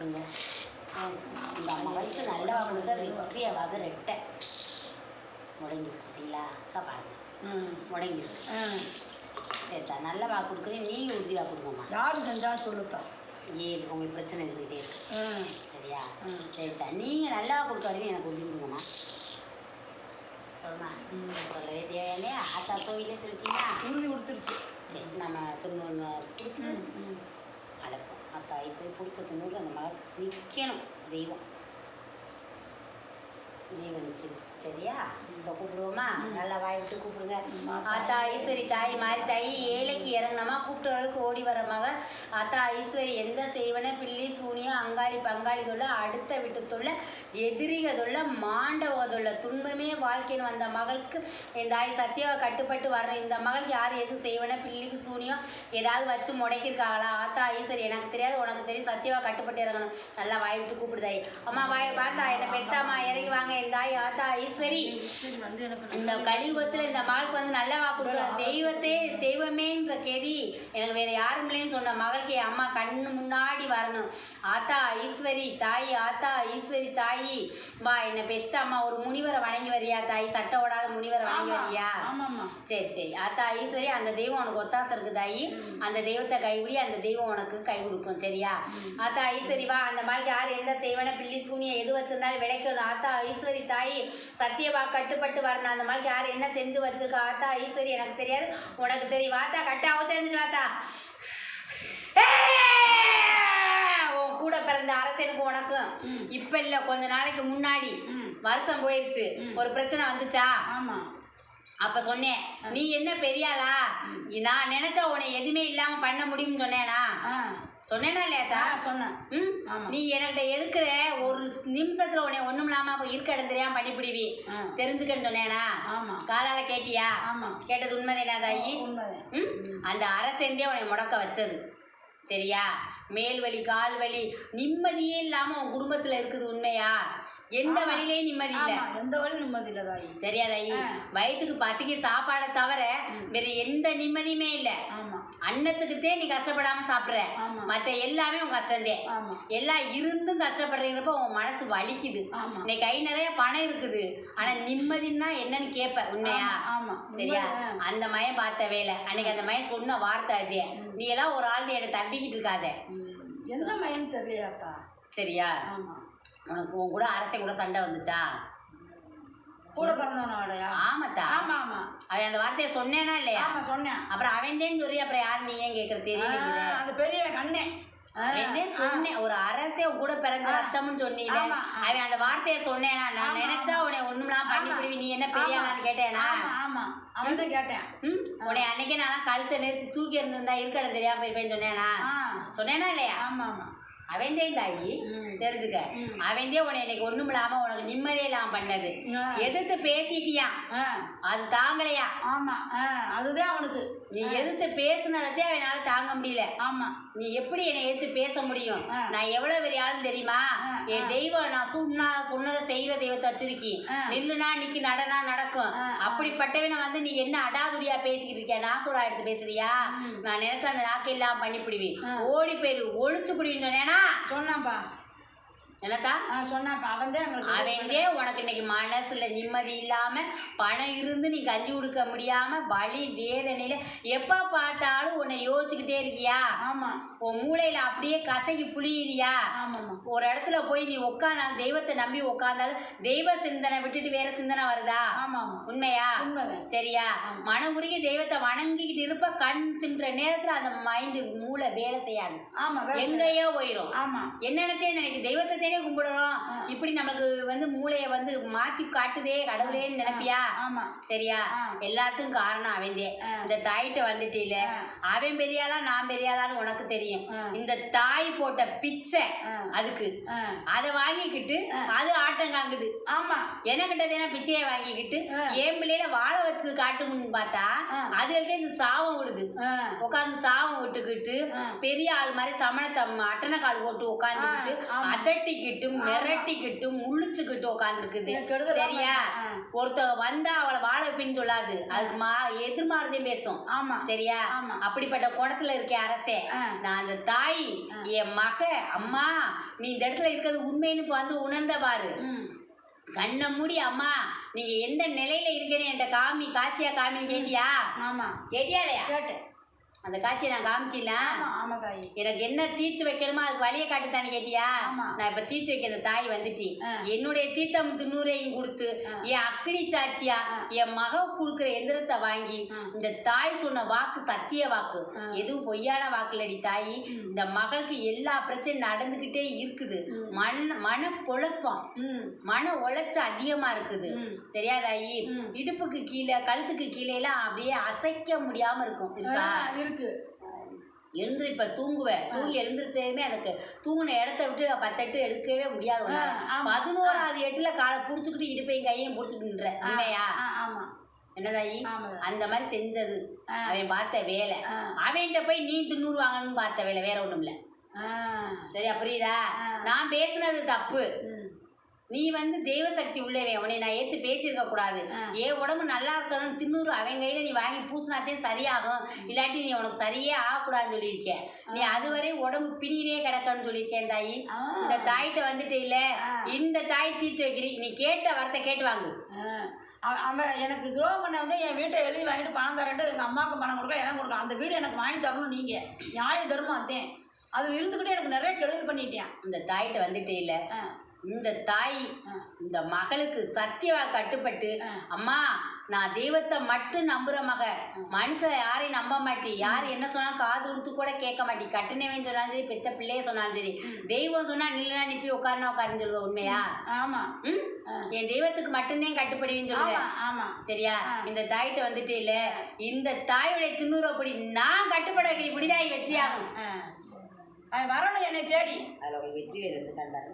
கூப்பிடுங்க இந்த மகளுக்கு நல்லா கொடுக்க வெற்றிய வகை ரெட்டை. முடங்கி பார்த்தீங்களா அக்கா பாருங்க. ம். முடங்கி சரிதா நல்ல வாக்கு கொடுக்குறேன் நீங்கள் உறுதியாக கொடுங்கம்மா. யார் செஞ்சாலும் சொல்லுத்தா ஏழு உங்களுக்கு பிரச்சனை இருந்துக்கிட்டே இருக்கு. ம் சரியா. சரிதா நீங்கள் நல்லா கொடுக்க வரைக்கும் எனக்கு உறுதி கொடுங்கம்மா. போதுமா ம். சொல்லவே தேவையில்லையா? ஆத்தா கோவிலே சொல்லிட்டீங்களா? உறுதி கொடுத்துருச்சு. சரி நம்ம தொண்ணூறு பிடிச்சி ம் ம் அழைப்போம் அத்தா வயசு பிடிச்ச தொண்ணூறு அந்த மகள் நிற்கணும் தெய்வம் தெய்வம் நிற்கிது சரியா இப்போ கூப்பிடுவோமா? நல்லா வாய் விட்டு கூப்பிடுங்க. ஆத்தா ஐஸ்வரி தாய் மாதிரி தாய் ஏழைக்கு இறங்கினமா? கூப்பிட்டவர்களுக்கு ஓடி வர மகள் ஆத்தா ஐஸ்வரி எந்த செய்வன பில்லி சூனியம் அங்காளி பங்காளி தொல்லை அடுத்த வீட்டு தொல்லை எதிரிக தொல்லை மாண்டவ தொல்லை துன்பமே வாழ்க்கைன்னு வந்த மகளுக்கு என் தாய் சத்யாவை கட்டுப்பட்டு வர்ற இந்த மகளுக்கு யார்? எது செய்வன பில்லிக்கு சூனியம் ஏதாவது வச்சு முடக்கியிருக்காங்களா? ஆத்தா ஐஸ்வரி எனக்கு தெரியாது உனக்கு தெரியும் சத்யாவை கட்டுப்பட்டு இறங்கணும். நல்லா வாய் விட்டு கூப்பிடுதாய் அம்மா வாய் பார்த்தா என்னை பெத்தாம்மா? இறங்கி வாங்க என் தாய் ஆத்தா ஐஸ்வரி இந்த கலியுகத்தில் இந்த மகளுக்கு வந்து நல்ல கொடுக்கணும் தெய்வத்தே தெய்வமேன்ற கெதி. எனக்கு வேற யாரும் இல்லைன்னு சொன்ன மகளுக்கு என் அம்மா கண்ணு முன்னாடி வரணும். ஆத்தா ஐஸ்வரி தாய் ஆத்தா ஐஸ்வரி தாயி. வா என்னை பெத்த அம்மா ஒரு முனிவரை வணங்கி வரியா தாய்? சட்டை ஓடாத முனிவரை வணங்கி வரியா? சரி சரி. ஆத்தா ஐஸ்வரி அந்த தெய்வம் உனக்கு ஒத்தாசை இருக்கு தாயி. அந்த தெய்வத்தை கைவிடி அந்த தெய்வம் உனக்கு கை கொடுக்கும் சரியா? ஆத்தா ஐஸ்வரி வா. அந்த மாதிரி யார் எந்த செய்வன பில்லி சூனியம் எது வச்சிருந்தாலும் விளைக்கணும். ஆத்தா ஐஸ்வரி தாயி சத்தியவா கட்டுப்பட்டு வரணும். அந்த மாதிரி யார் என்ன செஞ்சு வச்சிருக்கா? ஆத்தா ஐஸ்வரி எனக்கு தெரியாது. உனக்கு தெரியும். வாத்தா கட்டாவோ தெரிஞ்சுட்டு வாத்தா! உன் கூட பிறந்த அரசனுக்கு உனக்கும் இப்ப இல்ல கொஞ்ச நாளைக்கு முன்னாடி. வருஷம் போயிருச்சு. ஒரு பிரச்சனை வந்துச்சா? ஆமாம் அப்ப சொன்னேன் நீ என்ன பெரியாளா? நான் நினைச்சா உன்னை எதுவுமே இல்லாம பண்ண முடியும்னு சொன்னேனா? ஆ. சொன்னேனா இல்லையாத்தா சொன்னேன். நீ என்கிட்ட இருக்கிற ஒரு நிமிஷத்துல உன்னை ஒண்ணும் இல்லாம அப்ப இருக்க இடம் தெரியாம பண்ணிப்பிடுவி. தெரிஞ்சுக்கன்னு சொன்னேனா? ஆமாம் காலால கேட்டியா? ஆமாம் கேட்டது உண்மைதானா தாயி? அந்த அரசேந்தே உன்னை முடக்க வச்சது. சரியா மேல் வலி கால் வலி நிம்மதியே இல்லாம உன் குடும்பத்துல இருக்குது உண்மையா? எந்த வழியிலையும் நிம்மதி இல்லை. எந்த வழி நிம்மதி இல்லை தாயி. சரியா தாயி. வயிற்றுக்கு பசிக்கு சாப்பாடை தவிர வேற எந்த நிம்மதியுமே இல்லை. ஆமாம் அன்னத்துக்குத்தே நீ கஷ்டப்படாம சாப்பிட்ற. மற்ற எல்லாமே உன் கஷ்டந்தே எல்லாம் இருந்தும் கஷ்டப்படுறீங்கிறப்ப உன் மனசு வலிக்குது. இன்னைக்கு கை நிறைய பணம் இருக்குது. ஆனா நிம்மதின்னா என்னன்னு கேட்ப உண்மையா? சரியா? அந்த மயம் பார்த்த வேலை. அன்னைக்கு அந்த மயம் சொன்ன வார்த்தை அதே. நீ எல்லாம் ஒரு ஆள் என்னை தம்பிக்கிட்டு இருக்காத. எந்த மையம் தெரியலையாத்தா? சரியா? உனக்கு உன் கூட அரசன் கூட சண்டை வந்துச்சா? கூட பிறந்தவனோடயா ஆமாத்தா. ஆமாம். ஆமாம் அவன் அந்த வார்த்தையை சொன்னேனா இல்லையா? ஆமாம் சொன்னேன். அப்புறம் அவன்தேன்னு சொல்லி அப்புறம் யார் நீ ஏன் கேட்குற தெரியல அந்த பெரியவன் கண்ணே. சொன்னேன். ஒரு அரசே கூட பிறந்த ரத்தம்னு ஆமா, ஆ. அவன் அந்த வார்த்தையை சொன்னேனா? நான் ஆமா, நினைச்சா உன்னை ஒண்ணுலாம் பண்ணி ஆமா. பிடிவி நீ என்ன பெரியவனான்னு கேட்டேனா? ஆமாம் அவன் தான் கேட்டேன். உன்னை அன்னைக்கே நான் கழுத்தை நெரிச்சு தூக்கி இருந்திருந்தா இருக்கடம் தெரியாம போயிருப்பேன்னு சொன்னேனா? சொன்னேனா இல்லையா? ஆமாம் ஆமாம் அவன்தே தாயி. தெரிஞ்சுக்க. அவன்தே உன்னை இன்னைக்கு ஒண்ணும் இல்லாம உனக்கு நிம்மதியே இல்லாம பண்ணது. எதிர்த்து பேசிட்டியா? அது தாங்கலையா? ஆமாம் ஆ. அதுதான் அவனுக்கு. நீ எதிர்த்து பேசுனதே அவனால தாங்க முடியல. ஆமாம் நீ எப்படி என்னை எதிர்த்து பேச முடியும். நான் எவ்வளவு பெரிய ஆளுன்னு தெரியுமா? என் தெய்வம் நான் சொன்னா சொன்னதை செய்யற தெய்வத்தை வச்சிருக்கி ஆ. நில்லுனா நிக்கி நடனா நடக்கும். அப்படிப்பட்டவனை வந்து நீ என்ன அடாதுடியா பேசிக்கிட்டு இருக்கியா? நாக்குரா எடுத்து பேசுறியா? நான் நினைச்ச அந்த நாக்கு இல்லாம பண்ணி பிடிவி ஓடி போயிரு. ஒழிச்சு பிடிவின்னு சொன்னேனா? சொன்னான்ப்பா என்னத்தா ஆ சொன்னான்ப்பா அவன் தான் அவன்தே உனக்கு இன்னைக்கு மனசுல நிம்மதி இல்லாம பணம் இருந்து நீ கஞ்சி கொடுக்க முடியாம வலி வேதனையில எப்ப பார்த்தாலும் உன்னை யோசிச்சுக்கிட்டே இருக்கியா? ஆமாம் உன் மூளையில அப்படியே கசகி புளியிறியா ஒரு இடத்துல போய் நீ உட்காந்தாலும் தெய்வத்தை நம்பி உட்காந்தாலும் தெய்வ சிந்தனை விட்டுட்டு வேற சிந்தனை வருதா? ஆமாம் உண்மையா? சரியா? மனம் உருகி தெய்வத்தை வணங்கிக்கிட்டு இருப்ப கண் சிம்ற நேரத்துல அந்த மைண்டு மூளை வேலை செய்யாது. செய்ய- எங்கேயோ போயிரும். ஆமாம் என்னென்னத்தே நினைக்கு தெய்வத்தை தேனே கும்பிடணும். இப்படி நமக்கு வந்து மூளையை வந்து மாத்தி காட்டுதே கடவுளேன்னு நினைப்பியா? சரியா. எல்லாத்துக்கும் காரணம் அவன்தே. இந்த தாயிட்ட வந்துட்டு இல்ல அவன் பெரியாளா நான் பெரியாளான்னு உனக்கு தெரியும். இந்த தாய் போட்ட பிச்சை. அதுக்கு. அதை வாங்கிக்கிட்டு அது ஆட்டம் காங்குது. ஆமாம் எனக்கிட்டதேனா பிச்சையை வாங்கிக்கிட்டு என் பிள்ளையில வாழ வச்சு காட்டுமுன்னு பார்த்தா அதுகளுக்கே இந்த சாபம் விடுது உட்காந்து சாபம் விட்டுக்கிட்டு பெரிய ஆள் மாதிரி சமணத்தை அட்டனை கால் போட்டு உட்காந்துக்கிட்டு அதட்டி சொல்லிக்கிட்டும் மிரட்டிக்கிட்டும் முழிச்சுக்கிட்டு உட்காந்துருக்குது சரியா? ஆ. ஒருத்தவங்க வந்தா அவளை வாழ பின் சொல்லாது. அதுக்கு மா எதிர்மாறதே பேசும். ஆமா. சரியா. அப்படிப்பட்ட குடத்துல இருக்க அரசே. நான் அந்த தாய் என் மக அம்மா நீ இந்த இடத்துல இருக்கிறது உண்மைன்னு வந்து உணர்ந்த பாரு. கண்ணை மூடி அம்மா நீங்க எந்த நிலையில இருக்கேன்னு என்கிட்ட காமி காட்சியா காமின்னு கேட்டியா? ஆமா. கேட்டியா இல்லையா? கேட்டேன். அந்த காட்சியை நான் தாயி. எனக்கு என்ன தீர்த்து வைக்கணுமோ அதுக்கு வழியை காட்டுத்தானே கேட்டியா. நான் இப்ப தீர்த்து வைக்க அந்த தாய் வந்துட்டு. என்னுடைய தீர்த்தம் தின்னூரையும் கொடுத்து என் அக்கினி சாட்சியா என் மக கொடுக்குற எந்திரத்தை வாங்கி இந்த தாய் சொன்ன வாக்கு சத்திய வாக்கு. எதுவும் பொய்யான வாக்குலடி தாய். இந்த மகளுக்கு எல்லா பிரச்சனையும் நடந்துகிட்டே இருக்குது. மண் மன குழப்பம் ம். மன உளைச்சல் அதிகமா இருக்குது. சரியா தாயி? இடுப்புக்கு கீழே கழுத்துக்கு கீழே எல்லாம் அப்படியே அசைக்க முடியாம இருக்கும். இருக்கா. இருக்கு. எழுந்துரு இப்ப தூங்குவேன் தூங்கி எழுந்திரிச்சதுமே எனக்கு தூங்கின இடத்த விட்டு பத்தெட்டு எடுக்கவே முடியாது. பதினோராவது எட்டுல காலை புடிச்சுக்கிட்டு இடுப்பையும் கையையும் புடிச்சுக்கிட்டு நின்ற. உண்மையா? என்னதாயி. அந்த மாதிரி செஞ்சது. அவன் பார்த்த வேலை. அவன்கிட்ட போய் நீ துண்ணூறு வாங்கணும்னு பார்த்த வேலை வேற ஒண்ணும் இல்ல சரியா புரியுதா? நான் பேசுனது தப்பு. நீ வந்து தெய்வ சக்தி உள்ளவே உன்னை நான் ஏத்து பேசியிருக்க கூடாது. ஏன் உடம்பு நல்லா இருக்கணும் தின்னூறு அவன் கையில நீ வாங்கி பூசினாத்தே சரியாகும். இல்லாட்டி நீ உனக்கு சரியே ஆகக்கூடாதுன்னு சொல்லியிருக்க. நீ அதுவரை உடம்பு பிணியிலே கிடக்கணும்னு சொல்லியிருக்கேன் தாயி. இந்த தாய்கிட்ட வந்துட்டு இல்ல. இந்த தாய் தீர்த்து வைக்கிறீ. நீ கேட்ட வரத்தை கேட்டு வாங்கு. அவன் எனக்கு துரோகம் பண்ண வந்து என் வீட்டை எழுதி வாங்கிட்டு பணம் தரேன்ட்டு எங்கள் அம்மாவுக்கு பணம் கொடுக்க எனக்கு கொடுக்க அந்த வீடு எனக்கு வாங்கி தரணும் நீங்கள் நியாய தர்மம் அத்தேன். அது இருந்துக்கிட்டே எனக்கு நிறைய கெடுதல் பண்ணிட்டேன். இந்த தாய்கிட்ட வந்துட்டு இல்ல. இந்த தாய் இந்த மகளுக்கு சத்தியவா கட்டுப்பட்டு அம்மா நான் தெய்வத்தை மட்டும் நம்புற மக. மனுஷரை யாரையும் நம்ப மாட்டேன் யார் என்ன சொன்னாலும் காது கொடுத்து கூட கேட்க மாட்டேன் கட்டுனவன் சொன்னாலும் சரி பெத்த பிள்ளைய சொன்னாலும் சரி. தெய்வம் சொன்னா நில்லுனா நிப்பி உட்காருனா உட்காருன்னு சொல்லுவ உண்மையா? ஆமாம் ம்? என் தெய்வத்துக்கு மட்டும்தான் கட்டுப்படுவேன்னு சொல்லுங்க ஆமாம் ஆமாம் சரியா? இந்த தாய்கிட்ட வந்துட்டு இல்ல இந்த தாயுடைய திண்ணூறு அப்படி நான் கட்டுப்பட வைக்கிறேன் இப்படிதான் வெற்றியாகும். வரணும் என்னை தேடி. அதில் உங்களுக்கு வெற்றி வேறு இருந்து கண்டாரு.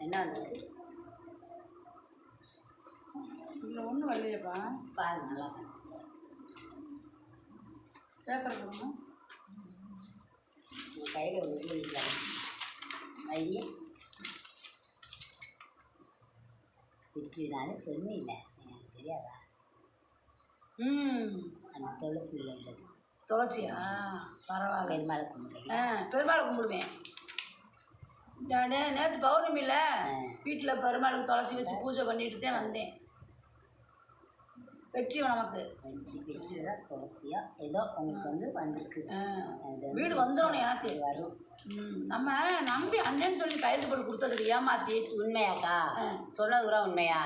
என்ன வந்திருக்கு இதில் ஒன்றும் வரலையேப்பா. பாருங்க நல்லா பேப்பர் கொடுங்க உங்கள் கையில் ஒரு வைக்கலாம் ஐயே வெற்றி நானே சொன்னில்ல எனக்கு தெரியாதா? ம். அந்த துளசியில் உள்ளது துளசியா? பரவாயில்ல. பெருமாளை கும்பிடுறீங்க ஆ பெருமாளை கும்பிடுவேன். நேற்று பௌர்ணமியில் வீட்டில் பெருமாளுக்கு துளசி வச்சு பூஜை பண்ணிட்டு தான் வந்தேன். வெற்றி நமக்கு. வெற்றி வெற்றி தான் துளசியா? ஏதோ உங்களுக்கு வந்து வந்திருக்கு. வீடு வந்துடணும் எனக்கு. வரும். நம்ம நம்பி அண்ணன் சொல்லி கையெழுத்து போட்டு கொடுத்ததுக்கு ஏமாத்தி உண்மையாக்கா? சொன்னது கூட உண்மையா?